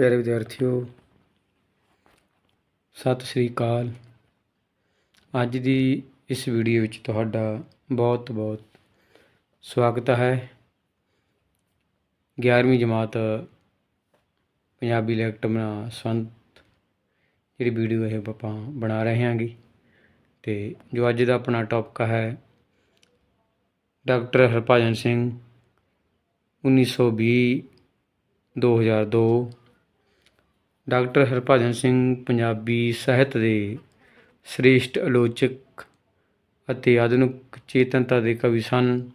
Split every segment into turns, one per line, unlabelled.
ਪਿਆਰੇ ਵਿਦਿਆਰਥੀਓ, ਸਤਿ ਸ੍ਰੀ ਅਕਾਲ। ਅੱਜ ਦੀ ਇਸ ਵੀਡੀਓ ਵਿੱਚ ਤੁਹਾਡਾ ਬਹੁਤ ਬਹੁਤ ਸਵਾਗਤ ਹੈ। 11ਵੀਂ ਜਮਾਤ ਪੰਜਾਬੀ ਲੈਕਟਮ ਨਾਲ ਸੰਤ ਜਿਹੜੀ ਵੀਡੀਓ ਇਹ ਆਪਾਂ ਬਣਾ ਰਹੇ ਹਾਂਗੇ ਤੇ ਜੋ ਅੱਜ ਦਾ ਆਪਣਾ ਟੌਪਿਕ ਹੈ, ਡਾਕਟਰ ਹਰਭਜਨ ਸਿੰਘ 1920 2002 ਡਾਕਟਰ ਹਰਭਜਨ ਸਿੰਘ ਪੰਜਾਬੀ ਸਾਹਿਤ ਦੇ ਸ੍ਰੇਸ਼ਟ ਆਲੋਚਕ ਅਤੇ ਆਧੁਨਿਕ ਚੇਤਨਤਾ ਦੇ ਕਵੀ ਸਨ।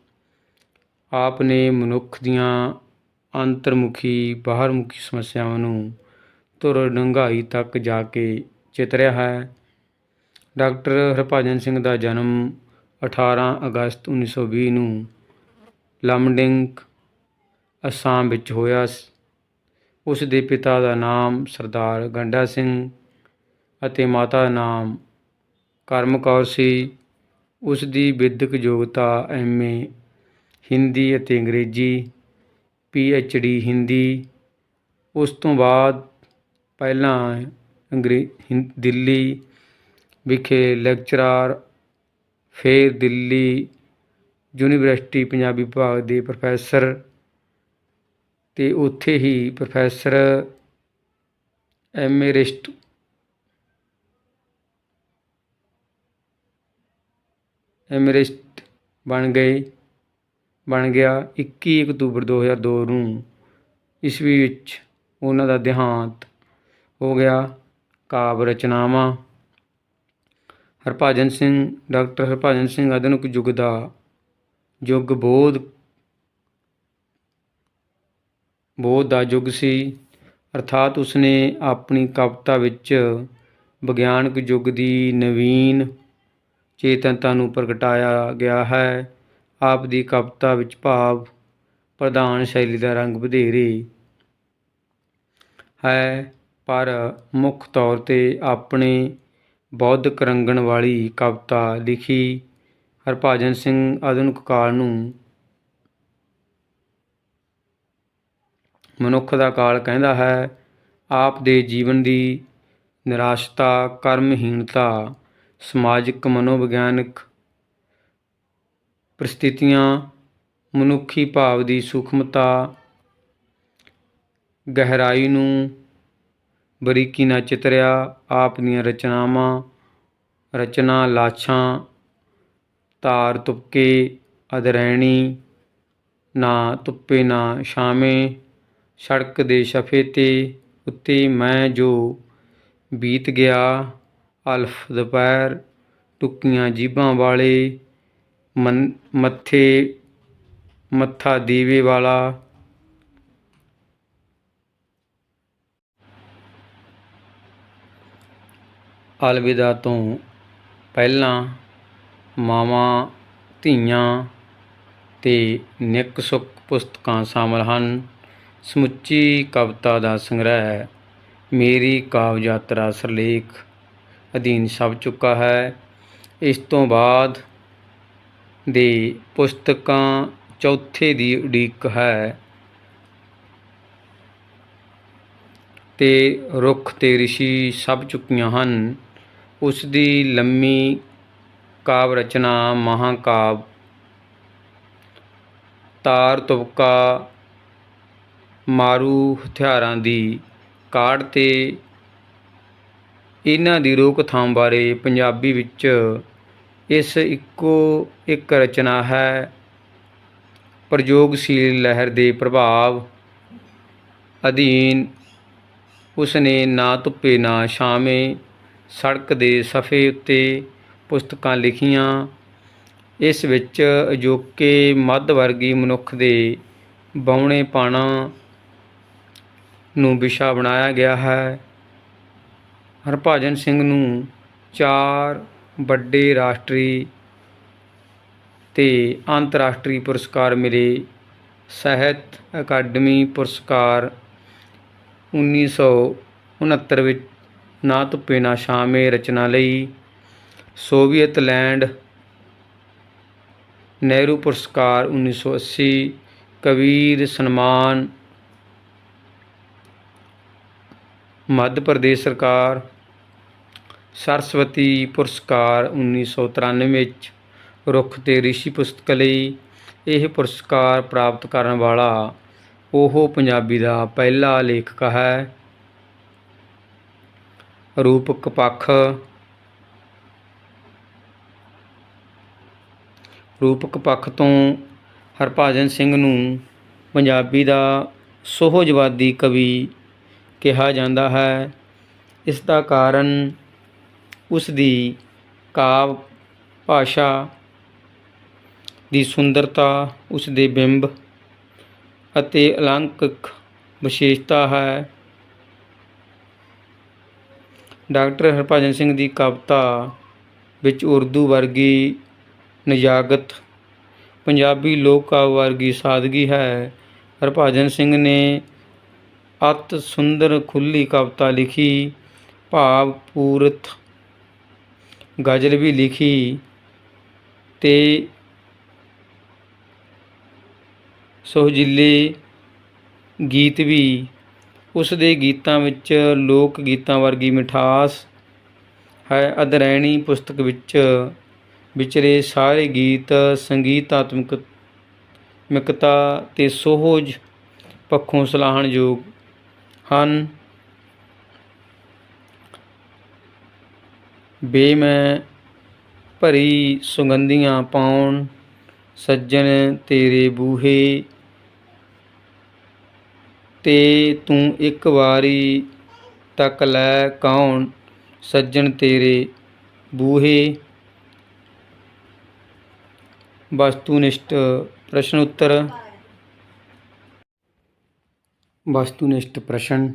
ਆਪ ਨੇ ਮਨੁੱਖ ਦੀਆਂ ਅੰਤਰਮੁਖੀ, ਬਾਹਰਮੁਖੀ ਸਮੱਸਿਆਵਾਂ ਨੂੰ ਤੁਰ ਡੂੰਘਾਈ ਤੱਕ ਜਾ ਕੇ ਚਿਤਰਿਆ ਹੈ। ਡਾਕਟਰ ਹਰਭਜਨ ਸਿੰਘ ਦਾ ਜਨਮ 18 ਅਗਸਤ 1920 ਨੂੰ ਲਮਡਿੰਗ, ਅਸਾਮ ਵਿੱਚ ਹੋਇਆ ਸ- ਉਸ ਦੇ ਪਿਤਾ ਦਾ ਨਾਮ ਸਰਦਾਰ ਗੰਡਾ ਸਿੰਘ ਅਤੇ ਮਾਤਾ ਦਾ ਨਾਮ ਕਰਮ ਕੌਰ ਸੀ। ਉਸ ਦੀ ਵਿਦਿਅਕ ਯੋਗਤਾ ਐਮਏ ਹਿੰਦੀ ਅਤੇ ਅੰਗਰੇਜ਼ੀ ਡੀ ਹਿੰਦੀ। ਉਸ ਤੋਂ ਬਾਅਦ ਪਹਿਲਾਂ ਅੰਗਰੇ, ਹਿੰ- ਦਿੱਲੀ ਵਿਖੇ ਲੈਕਚਰਾਰ, ਫਿਰ ਦਿੱਲੀ ਯੂਨੀਵਰਸਿਟੀ ਪੰਜਾਬੀ ਵਿਭਾਗ ਦੇ ਪ੍ਰੋਫੈਸਰ ਅਤੇ ਉੱਥੇ ਹੀ ਪ੍ਰੋਫੈਸਰ ਐਮੇਰਿਸਟ ਐਮਰਿਸਟ ਬਣ ਗਏ, ਬਣ ਗਿਆ 21 ਅਕਤੂਬਰ 2002 ਨੂੰ। ਈਸਵੀ ਵਿੱਚ ਉਹਨਾਂ ਦਾ ਦੇਹਾਂਤ ਹੋ ਗਿਆ ਕਾਵਿ ਰਚਨਾਵਾਂ। ਹਰਭਜਨ ਸਿੰਘ, ਡਾਕਟਰ ਹਰਭਜਨ ਸਿੰਘ ਆਧੁਨਿਕ ਯੁੱਗ ਦਾ ਯੁੱਗ ਬੋਧ ਬੋਧ ਦਾ ਯੁੱਗ ਸੀ। ਅਰਥਾਤ ਉਸਨੇ ਆਪਣੀ ਕਵਿਤਾ ਵਿੱਚ ਵਿਗਿਆਨਕ ਯੁੱਗ ਦੀ ਨਵੀਨ ਚੇਤਨਤਾ ਨੂੰ ਪ੍ਰਗਟਾਇਆ ਗਿਆ ਹੈ। ਆਪ ਦੀ ਕਵਿਤਾ ਵਿੱਚ ਭਾਵ ਪ੍ਰਧਾਨ ਸ਼ੈਲੀ ਦਾ ਰੰਗ ਵਧੇਰੇ ਹੈ, ਪਰ ਮੁੱਖ ਤੌਰ ਤੇ ਆਪਣੇ ਬੌਧਿਕ ਰੰਗਣ ਵਾਲੀ ਕਵਿਤਾ ਲਿਖੀ ਹਰਭਜਨ ਸਿੰਘ ਆਧੁਨਿਕ ਕਾਲ ਨੂੰ ਮਨੁੱਖ ਦਾ ਕਾਲ ਕਹਿੰਦਾ ਹੈ, ਆਪ ਦੇ ਜੀਵਨ ਦੀ ਨਿਰਾਸ਼ਤਾ, ਕਰਮਹੀਣਤਾ, ਸਮਾਜਿਕ ਮਨੋਵਿਗਿਆਨਕ ਪ੍ਰਸਥਿਤੀਆਂ, ਮਨੁੱਖੀ ਭਾਵ ਦੀ ਸੂਖਮਤਾ, ਗਹਿਰਾਈ ਨੂੰ ਬਰੀਕੀ ਨਾਲ ਚਿਤਰਿਆ, ਆਪ ਦੀਆਂ ਰਚਨਾਵਾਂ, ਰਚਨਾ ਲਾਛਾਂ, ਤਾਰ ਤੁਪਕੇ ਅਦਰੈਣੀ ਨਾ ਤੁਪੇ ਨਾ ਛਾਵੇਂ ਸੜਕ ਦੇ ਸ਼ਫੇ ਤੇ ਉੱਤੇ ਮੈਂ ਜੋ ਬੀਤ ਗਿਆ, ਅਲਫ ਦੁਪਹਿਰ, ਟੁੱਕੀਆਂ ਜੀਭਾਂ ਵਾਲੇ, ਮਨ- ਮੱਥੇ, ਮੱਥਾ ਦੀਵੇ ਵਾਲਾ। ਅਲਵਿਦਾ ਤੋਂ ਪਹਿਲਾਂ ਮਾਵਾਂ, ਧੀਆਂ ਤੇ ਨਿੱਕ ਸੁੱਕ ਪੁਸਤਕਾਂ ਸ਼ਾਮਲ ਹਨ। ਸਮੁੱਚੀ ਕਵਿਤਾ ਦਾ ਸੰਗ੍ਰਹਿ ਮੇਰੀ ਕਾਵ ਯਾਤਰਾ ਸਰਲੇਖ ਅਧੀਨ ਛਪ ਚੁੱਕਾ ਹੈ। ਇਸ ਤੋਂ ਬਾਅਦ ਦੇ ਪੁਸਤਕਾਂ ਚੌਥੇ ਦੀ ਉਡੀਕ ਹੈ। ਤੇ ਰੁੱਖ ਤੇ ਰਿਸ਼ੀ ਛਪ ਚੁੱਕੀਆਂ ਹਨ। ਉਸ ਦੀ ਲੰਮੀ ਕਾਵ ਰਚਨਾ ਮਹਾਕਾਵ ਤਾਰ ਤੁਪਕਾ ਮਾਰੂ ਹਥਿਆਰਾਂ ਦੀ ਕਾਢ ਤੇ ਇਹਨਾਂ ਦੀ ਰੋਕਥਾਮ ਬਾਰੇ ਪੰਜਾਬੀ ਵਿੱਚ ਇਸ ਇੱਕੋ ਇੱਕ ਰਚਨਾ ਹੈ। ਪ੍ਰਯੋਗਸ਼ੀਲ ਲਹਿਰ ਦੇ ਪ੍ਰਭਾਵ ਅਧੀਨ ਉਸਨੇ ਨਾ ਧੁੱਪੇ ਨਾ ਛਾਵੇਂ ਸੜਕ ਦੇ ਸਫ਼ੇ ਉੱਤੇ ਪੁਸਤਕਾਂ ਲਿਖੀਆਂ। ਇਸ ਵਿੱਚ ਅਜੋਕੇ ਮੱਧ ਵਰਗੀ ਮਨੁੱਖ ਦੇ ਬੌਣੇਪਣਾ ਨੂੰ ਵਿਸ਼ਾ ਬਣਾਇਆ ਗਿਆ ਹੈ। ਹਰਭਜਨ ਸਿੰਘ ਨੂੰ ਚਾਰ ਵੱਡੇ ਰਾਸ਼ਟਰੀ ਤੇ ਅੰਤਰਰਾਸ਼ਟਰੀ ਪੁਰਸਕਾਰ ਮਿਲੇ। ਸਾਹਿਤ ਅਕਾਡਮੀ ਪੁਰਸਕਾਰ 1969 ਵਿੱਚ ਨਾ ਧੁੱਪੇ ਨਾ ਛਾਵੇਂ ਰਚਨਾ ਲਈ ਸੋਵੀਅਤ ਲੈਂਡ ਨਹਿਰੂ ਪੁਰਸਕਾਰ 1980 ਕਬੀਰ ਸਨਮਾਨ ਮੱਧ ਪ੍ਰਦੇਸ਼ ਸਰਕਾਰ ਸਰਸਵਤੀ ਪੁਰਸਕਾਰ 1993 ਵਿੱਚ ਰੁੱਖ ਤੇ ਰਿਸ਼ੀ ਪੁਸਤਕ ਲਈ ਇਹ ਪੁਰਸਕਾਰ ਪ੍ਰਾਪਤ ਕਰਨ ਵਾਲਾ ਉਹ ਪੰਜਾਬੀ ਦਾ ਪਹਿਲਾ ਲੇਖਕ ਹੈ। ਰੂਪਕ ਪੱਖ। ਰੂਪਕ ਪੱਖ ਤੋਂ ਹਰਭਾਜਨ ਸਿੰਘ ਨੂੰ ਪੰਜਾਬੀ ਦਾ ਸੁਹਜਵਾਦੀ ਕਵੀ ਕਿਹਾ ਜਾਂਦਾ ਹੈ। ਇਸ ਦਾ ਕਾਰਨ ਉਸ ਦੀ ਕਾਵ ਭਾਸ਼ਾ ਦੀ ਸੁੰਦਰਤਾ, ਉਸ ਦੇ ਬਿੰਬ ਅਤੇ ਅਲੰਕਿਕ ਵਿਸ਼ੇਸ਼ਤਾ ਹੈ। ਡਾਕਟਰ ਹਰਭਜਨ ਸਿੰਘ ਦੀ ਕਵਿਤਾ ਵਿੱਚ ਉਰਦੂ ਵਰਗੀ ਨਿਜਾਗਤ ਪੰਜਾਬੀ ਲੋਕ ਕਾਵਿ ਵਰਗੀ ਸਾਦਗੀ ਹੈ। ਹਰਭਜਨ ਸਿੰਘ ਨੇ ਅਤ ਸੁੰਦਰ ਖੁੱਲੀ ਕਵਿਤਾ ਲਿਖੀ, ਭਾਵ ਪੂਰਤ ਗਜ਼ਲ ਵੀ ਲਿਖੀ ਤੇ ਸੁਹਜੀਲੇ ਗੀਤ ਵੀ। ਉਸ ਦੇ ਗੀਤਾਂ ਵਿੱਚ ਲੋਕ ਗੀਤਾਂ ਵਰਗੀ ਮਿਠਾਸ ਹੈ। ਅਧਰੈਣੀ ਪੁਸਤਕ ਵਿੱਚ ਵਿਚਰੇ ਸਾਰੇ ਗੀਤ ਸੰਗੀਤਾਤਮਕ ਮਿਕਤਾ ਤੇ ਸੋਹਜ ਪੱਖੋਂ ਸਲਾਹਣਯੋਗ ਹਨ। ਬੇ ਮੈਂ ਭਰੀ ਸੁਗੰਧੀਆਂ ਪਾਉਣ, ਸੱਜਣ ਤੇਰੇ ਬੂਹੇ, ਤੇ ਤੂੰ ਇੱਕ ਵਾਰੀ ਤੱਕ ਲੈ ਕੌਣ ਸੱਜਣ ਤੇਰੇ ਬੂਹੇ। ਵਸਤੂਨਿਸ਼ਟ ਪ੍ਰਸ਼ਨ ਉੱਤਰ। ਵਸਤੂਨਿਸ਼ਟ ਪ੍ਰਸ਼ਨ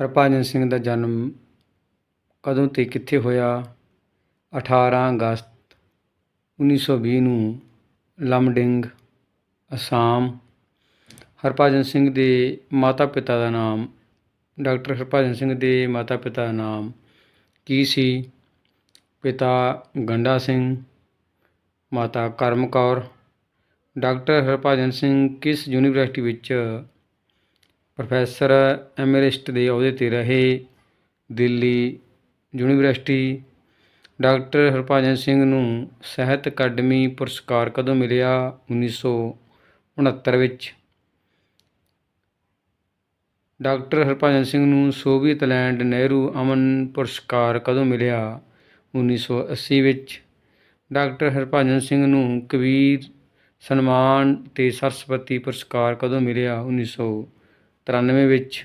ਹਰਭਜਨ ਸਿੰਘ ਦਾ ਜਨਮ ਕਦੋਂ ਤੇ ਕਿੱਥੇ ਹੋਇਆ 18 ਅਗਸਤ 1920 ਨੂੰ ਲਮਡਿੰਗ ਅਸਾਮ ਹਰਭਜਨ ਸਿੰਘ ਦੇ ਮਾਤਾ-ਪਿਤਾ ਦਾ ਨਾਮ ਡਾਕਟਰ ਹਰਭਜਨ ਸਿੰਘ ਦੇ ਮਾਤਾ-ਪਿਤਾ ਦਾ ਨਾਮ ਕੀ ਸੀ ਪਿਤਾ ਗੰਡਾ ਸਿੰਘ ਮਾਤਾ ਕਰਮ ਕੌਰ ਡਾਕਟਰ ਹਰਭਜਨ ਸਿੰਘ ਕਿਸ ਯੂਨੀਵਰਸਿਟੀ ਵਿੱਚ ਪ੍ਰੋਫੈਸਰ ਐਮਰਿਸਟ ਦੇ ਅਹੁਦੇ ਤੇ ਰਹੇ? ਦਿੱਲੀ ਯੂਨੀਵਰਸਿਟੀ। ਡਾਕਟਰ ਹਰਭਜਨ ਸਿੰਘ ਨੂੰ ਸਾਹਿਤ ਅਕਾਦਮੀ ਪੁਰਸਕਾਰ ਕਦੋਂ ਮਿਲਿਆ? 1969 ਵਿੱਚ। ਡਾਕਟਰ ਹਰਭਜਨ ਸਿੰਘ ਨੂੰ ਸੋਵੀਅਤ ਲੈਂਡ ਨਹਿਰੂ ਅਮਨ ਪੁਰਸਕਾਰ ਕਦੋਂ ਮਿਲਿਆ? 1980 ਵਿੱਚ। ਡਾਕਟਰ ਹਰਭਜਨ ਸਿੰਘ ਨੂੰ ਕਬੀਰ ਸਨਮਾਨ ਤੇ ਸਰਸਵਤੀ ਪੁਰਸਕਾਰ ਕਦੋਂ ਮਿਲਿਆ? 1993 ਵਿੱਚ।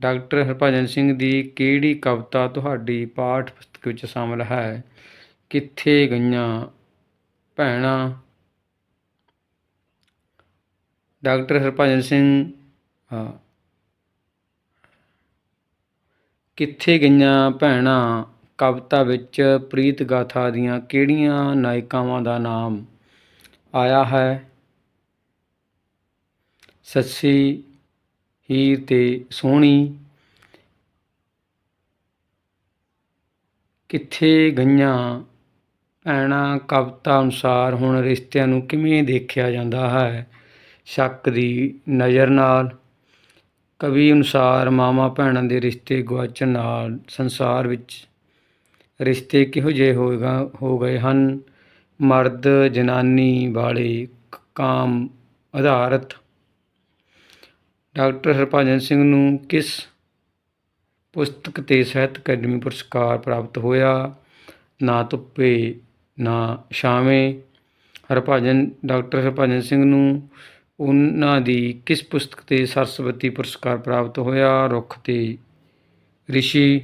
ਡਾਕਟਰ ਹਰਭਜਨ ਸਿੰਘ ਦੀ ਕਿਹੜੀ ਕਵਿਤਾ ਤੁਹਾਡੀ ਪਾਠ ਪੁਸਤਕ ਵਿੱਚ ਸ਼ਾਮਲ ਹੈ? ਕਿੱਥੇ ਗਈਆਂ ਭੈਣਾਂ? ਡਾਕਟਰ ਹਰਭਜਨ ਸਿੰਘ, ਹਾਂ। ਕਿੱਥੇ ਗਈਆਂ ਭੈਣਾਂ? ਕਵਿਤਾ ਵਿੱਚ ਪ੍ਰੀਤ ਗਾਥਾ ਦੀਆਂ ਕਿਹੜੀਆਂ ਨਾਇਕਾਵਾਂ ਦਾ ਨਾਮ? ਆਇਆ ਹੈ। ਸੱਸੀ ਹੀਰ ਤੇ ਸੋਹਣੀ, ਕਿੱਥੇ ਗਈਆਂ? ਭੈਣਾਂ ਕਵਿਤਾ ਅਨੁਸਾਰ ਹੁਣ ਰਿਸ਼ਤਿਆਂ ਨੂੰ ਕਿਵੇਂ ਦੇਖਿਆ ਜਾਂਦਾ ਹੈ? ਸ਼ੱਕ ਦੀ ਨਜ਼ਰ ਨਾਲ, ਕਵੀ ਅਨੁਸਾਰ ਮਾਮਾ ਭੈਣਾਂ ਦੇ ਰਿਸ਼ਤੇ ਗੁਆਚਣ ਨਾਲ ਸੰਸਾਰ ਵਿੱਚ ਰਿਸ਼ਤੇ ਕਿਹੋ ਜਿਹੇ ਹੋਏਗਾ ਹੋ ਗਏ ਹਨ? ਮਰਦ ਜਨਾਨੀ ਵਾਲੇ ਕਾਮ ਆਧਾਰਿਤ। ਡਾਕਟਰ ਹਰਭਜਨ ਸਿੰਘ ਨੂੰ ਕਿਸ ਪੁਸਤਕ ਤੇ ਸਾਹਿਤ ਅਕੈਡਮੀ ਪੁਰਸਕਾਰ ਪ੍ਰਾਪਤ ਹੋਇਆ? ਨਾ ਧੁੱਪੇ, ਨਾ ਛਾਵੇਂ। ਹਰਭਜਨ, ਡਾਕਟਰ ਹਰਭਜਨ ਸਿੰਘ ਨੂੰ ਉਹਨਾਂ ਦੀ ਕਿਸ ਪੁਸਤਕ ਤੇ ਸਰਸਵਤੀ ਪੁਰਸਕਾਰ ਪ੍ਰਾਪਤ ਹੋਇਆ? ਰੁੱਖ ਤੇ ਰਿਸ਼ੀ।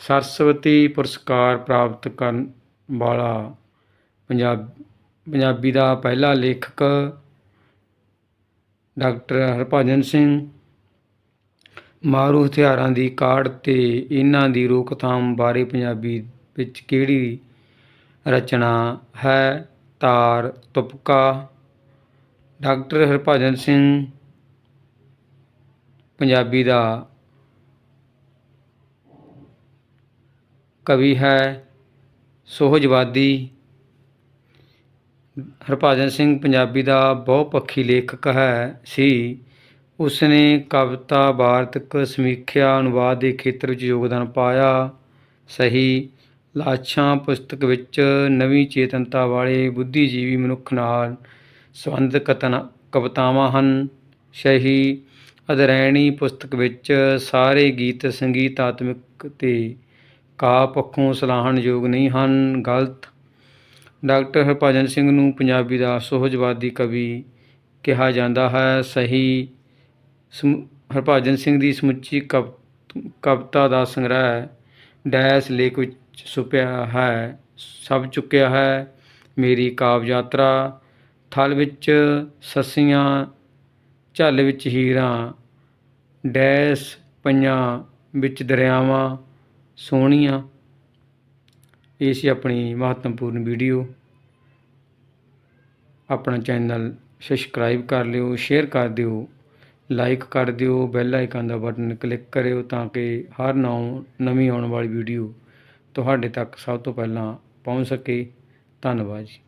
ਸਰਸਵਤੀ ਪੁਰਸਕਾਰ ਪ੍ਰਾਪਤ ਕਰਨ ਵਾਲਾ ਪੰਜਾਬ, ਪੰਜਾਬੀ ਦਾ ਪਹਿਲਾ ਲੇਖਕ ਡਾਕਟਰ ਹਰਭਜਨ ਸਿੰਘ। ਮਾਰੂ ਹਥਿਆਰਾਂ ਦੀ ਕਾਢ ਤੇ ਇਹਨਾਂ ਦੀ ਰੋਕਥਾਮ ਬਾਰੇ ਪੰਜਾਬੀ ਵਿੱਚ ਕਿਹੜੀ ਰਚਨਾ ਹੈ? ਤਾਰ, ਤੁਪਕਾ। ਡਾਕਟਰ ਹਰਭਜਨ ਸਿੰਘ ਪੰਜਾਬੀ ਦਾ ਕਵੀ ਹੈ, ਸੋਹਜਵਾਦੀ। ਹਰਭਜਨ ਸਿੰਘ ਪੰਜਾਬੀ ਦਾ ਬਹੁਪੱਖੀ ਲੇਖਕ ਹੈ, ਸੀ। ਉਸਨੇ ਕਵਿਤਾ, ਵਾਰਤਕ, ਸਮੀਖਿਆ, ਅਨੁਵਾਦ ਦੇ ਖੇਤਰ ਵਿੱਚ ਯੋਗਦਾਨ ਪਾਇਆ। ਸਹੀ। ਲਾਛਾਂ ਪੁਸਤਕ ਵਿੱਚ ਨਵੀਂ ਚੇਤਨਤਾ ਵਾਲੇ ਬੁੱਧੀਜੀਵੀ ਮਨੁੱਖ ਨਾਲ ਸੰਬੰਧਿਤ ਕਤਨਾ ਕਵਿਤਾਵਾਂ ਹਨ। ਸਹੀ। ਅਧਰੈਣੀ ਪੁਸਤਕ ਵਿੱਚ ਸਾਰੇ ਗੀਤ ਸੰਗੀਤਾਤਮਕ ਤੇ ਕਾ ਪੱਖੋਂ ਸਲਾਹਣਯੋਗ ਨਹੀਂ ਹਨ। ਗਲਤ। ਡਾਕਟਰ ਹਰਭਜਨ ਸਿੰਘ ਨੂੰ ਪੰਜਾਬੀ ਦਾ ਸੁਹਜਵਾਦੀ ਕਵੀ ਕਿਹਾ ਜਾਂਦਾ ਹੈ। ਸਹੀ ਸਮੁ- ਹਰਭਜਨ ਸਿੰਘ ਦੀ ਸਮੁੱਚੀ ਕਵ, ਕਵਿਤਾ ਦਾ ਸੰਗ੍ਰਹਿ ਡੈਸ ਲੇਖ ਵਿੱਚ ਸੁਪਿਆ ਹੈ। ਸਭ ਚੁੱਕਿਆ ਹੈ। ਮੇਰੀ ਕਾਵਿ ਯਾਤਰਾ, ਥਲ ਵਿੱਚ ਸੱਸੀਆਂ, ਝੱਲ ਵਿੱਚ ਹੀਰਾਂ, ਡੈਸ ਪਈਆਂ ਵਿੱਚ ਦਰਿਆਵਾਂ, ਸੋਹਣੀਆਂ ਇਹ ਸੀ ਆਪਣੀ ਮਹੱਤਵਪੂਰਨ ਵੀਡੀਓ। ਆਪਣਾ ਚੈਨਲ ਸਬਸਕ੍ਰਾਈਬ ਕਰ ਲਿਓ ਸ਼ੇਅਰ ਕਰ ਦਿਓ ਲਾਈਕ ਕਰ ਦਿਓ ਬੈਲ ਆਈਕਨ ਦਾ ਬਟਨ ਕਲਿੱਕ ਕਰਿਓ ਤਾਂ ਕਿ ਹਰ ਨੌ, ਨਵੀਂ ਆਉਣ ਵਾਲੀ ਵੀਡੀਓ ਤੁਹਾਡੇ ਤੱਕ ਸਭ ਤੋਂ ਪਹਿਲਾਂ ਪਹੁੰਚ ਸਕੇ। ਧੰਨਵਾਦ ਜੀ।